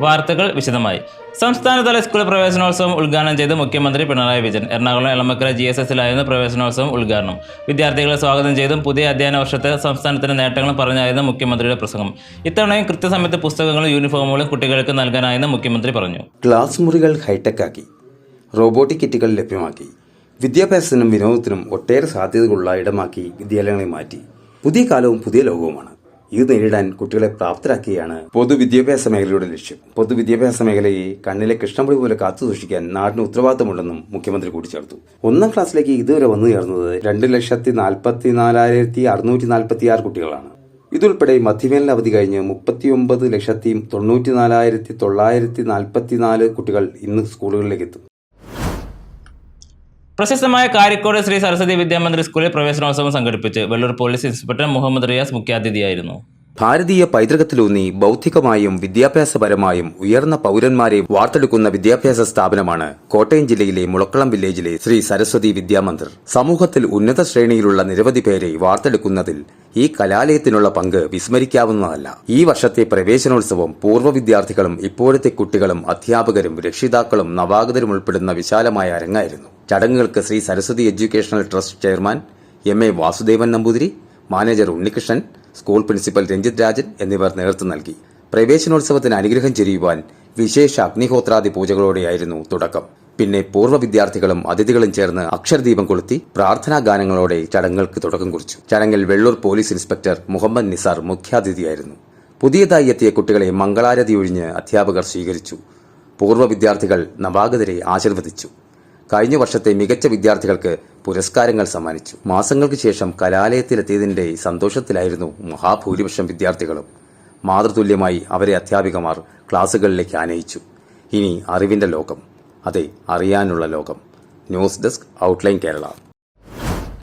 വാർത്തകൾ വിശദമായി. സംസ്ഥാനതല സ്കൂൾ പ്രവേശനോത്സവം ഉദ്ഘാടനം ചെയ്ത് മുഖ്യമന്ത്രി പിണറായി വിജയൻ. എറണാകുളം എളമക്കര ജി എസ് എസിലായിരുന്നു പ്രവേശനോത്സവം ഉദ്ഘാടനം. വിദ്യാർത്ഥികളെ സ്വാഗതം ചെയ്തും പുതിയ അധ്യയന വർഷത്തെ സംസ്ഥാനത്തിന്റെ നേട്ടങ്ങളും പറഞ്ഞായിരുന്നു മുഖ്യമന്ത്രിയുടെ പ്രസംഗം. ഇത്തവണയും കൃത്യസമയത്ത് പുസ്തകങ്ങളും യൂണിഫോമുകളും കുട്ടികൾക്ക് നൽകാനായെന്ന് മുഖ്യമന്ത്രി പറഞ്ഞു. ക്ലാസ് മുറികൾ ഹൈടെക് ആക്കി. റോബോട്ടിക് കിറ്റുകൾ ലഭ്യമാക്കി. വിദ്യാഭ്യാസത്തിനും വിനോദത്തിനും ഒട്ടേറെ സാധ്യതകളുള്ള ഇടമാക്കി വിദ്യാലയങ്ങളെ മാറ്റി. പുതിയ കാലവും പുതിയ ലോകവുമാണ്. ഇത് നേരിടാൻ കുട്ടികളെ പ്രാപ്തരാക്കുകയാണ്. പൊതുവിദ്യാഭ്യാസ മേഖലയുടെ ലക്ഷ്യം. പൊതുവിദ്യാഭ്യാസ മേഖലയെ കണ്ണിലെ കൃഷ്ണമുടി പോലെ കാത്തു സൂക്ഷിക്കാൻ നാടിന് ഉത്തരവാദിത്തമുണ്ടെന്നും മുഖ്യമന്ത്രി കൂട്ടിച്ചേർത്തു. ഒന്നാം ക്ലാസ്സിലേക്ക് ഇതുവരെ വന്നു ചേർന്നത് രണ്ട് ലക്ഷത്തി നാൽപ്പത്തി നാലായിരത്തി അറുന്നൂറ്റി നാൽപ്പത്തി ആറ് കുട്ടികളാണ്. ഇതുൾപ്പെടെ മധ്യവേനൽ അവധി കഴിഞ്ഞ് മുപ്പത്തിയൊമ്പത് ലക്ഷത്തി തൊണ്ണൂറ്റി നാലായിരത്തി തൊള്ളായിരത്തി നാൽപ്പത്തി നാല് കുട്ടികൾ ഇന്ന് സ്കൂളുകളിലേക്ക് എത്തും പ്രശസ്തമായ കാരിക്കോട് ശ്രീ സരസ്വതി വിദ്യാമന്ദിർ സ്കൂളിൽ പ്രവേശനോത്സവം സംഘടിപ്പിച്ച് വെള്ളൂർ പോലീസ് ഇൻസ്പെക്ടർ മുഹമ്മദ് റിയാസ് മുഖ്യാതിഥിയായിരുന്നു. ഭാരതീയ പൈതൃകത്തിലൂന്നി ബൗദ്ധികമായും വിദ്യാഭ്യാസപരമായും ഉയർന്ന പൗരന്മാരെ വാർത്തെടുക്കുന്ന വിദ്യാഭ്യാസ സ്ഥാപനമാണ് കോട്ടയം ജില്ലയിലെ മുളക്കുളം വില്ലേജിലെ ശ്രീ സരസ്വതി വിദ്യാമന്ദിർ. സമൂഹത്തിൽ ഉന്നത ശ്രേണിയിലുള്ള നിരവധി പേരെ വാർത്തെടുക്കുന്നതിൽ ഈ കലാലയത്തിനുള്ള പങ്ക് വിസ്മരിക്കാവുന്നതല്ല. ഈ വർഷത്തെ പ്രവേശനോത്സവം പൂർവ വിദ്യാർത്ഥികളും ഇപ്പോഴത്തെ കുട്ടികളും അധ്യാപകരും രക്ഷിതാക്കളും നവാഗതരും ഉൾപ്പെടുന്ന വിശാലമായ അരങ്ങായിരുന്നു. ചടങ്ങുകൾക്ക് Sree Saraswathi educational trust chairman M A Vasudevan Namboothiri manager Unnikrishnan school principal Ranjith Rajan എന്നിവർ നേതൃത്വം നൽകി. പ്രവേശനോത്സവത്തിന് അനുഗ്രഹം ചെരിയുവാൻ വിശേഷ അഗ്നിഹോത്രാദി പൂജകളോടെയായിരുന്നു തുടക്കം. പിന്നെ പൂർവ വിദ്യാർത്ഥികളും അതിഥികളും ചേർന്ന് അക്ഷരദീപം കൊളുത്തി പ്രാർത്ഥനാ ഗാനങ്ങളോടെ ചടങ്ങുകൾക്ക് തുടക്കം കുറിച്ചു. ചടങ്ങിൽ വെള്ളൂർ പോലീസ് ഇൻസ്പെക്ടർ മുഹമ്മദ് നിസാർ മുഖ്യാതിഥിയായിരുന്നു. പുതിയതായി എത്തിയ കുട്ടികളെ മംഗളാരതി ഒഴിഞ്ഞ് അധ്യാപകർ സ്വീകരിച്ചു. പൂർവ വിദ്യാർത്ഥികൾ നവാഗതരെ ആശീർവദിച്ചു. കഴിഞ്ഞ വർഷത്തെ മികച്ച വിദ്യാർത്ഥികൾക്ക് പുരസ്കാരങ്ങൾ സമ്മാനിച്ചു. മാസങ്ങൾക്ക് ശേഷം കലാലയത്തിലെത്തിയതിന്റെ സന്തോഷത്തിലായിരുന്നു മഹാഭൂരിപക്ഷം വിദ്യാർത്ഥികളും. മാതൃതുല്യമായി അവരെ അധ്യാപികമാർ ക്ലാസുകളിലേക്ക് ആനയിച്ചു. ഇനി അറിവിന്റെ ലോകം. അതെ അറിയാനുള്ള ലോകം. News desk outline Kerala.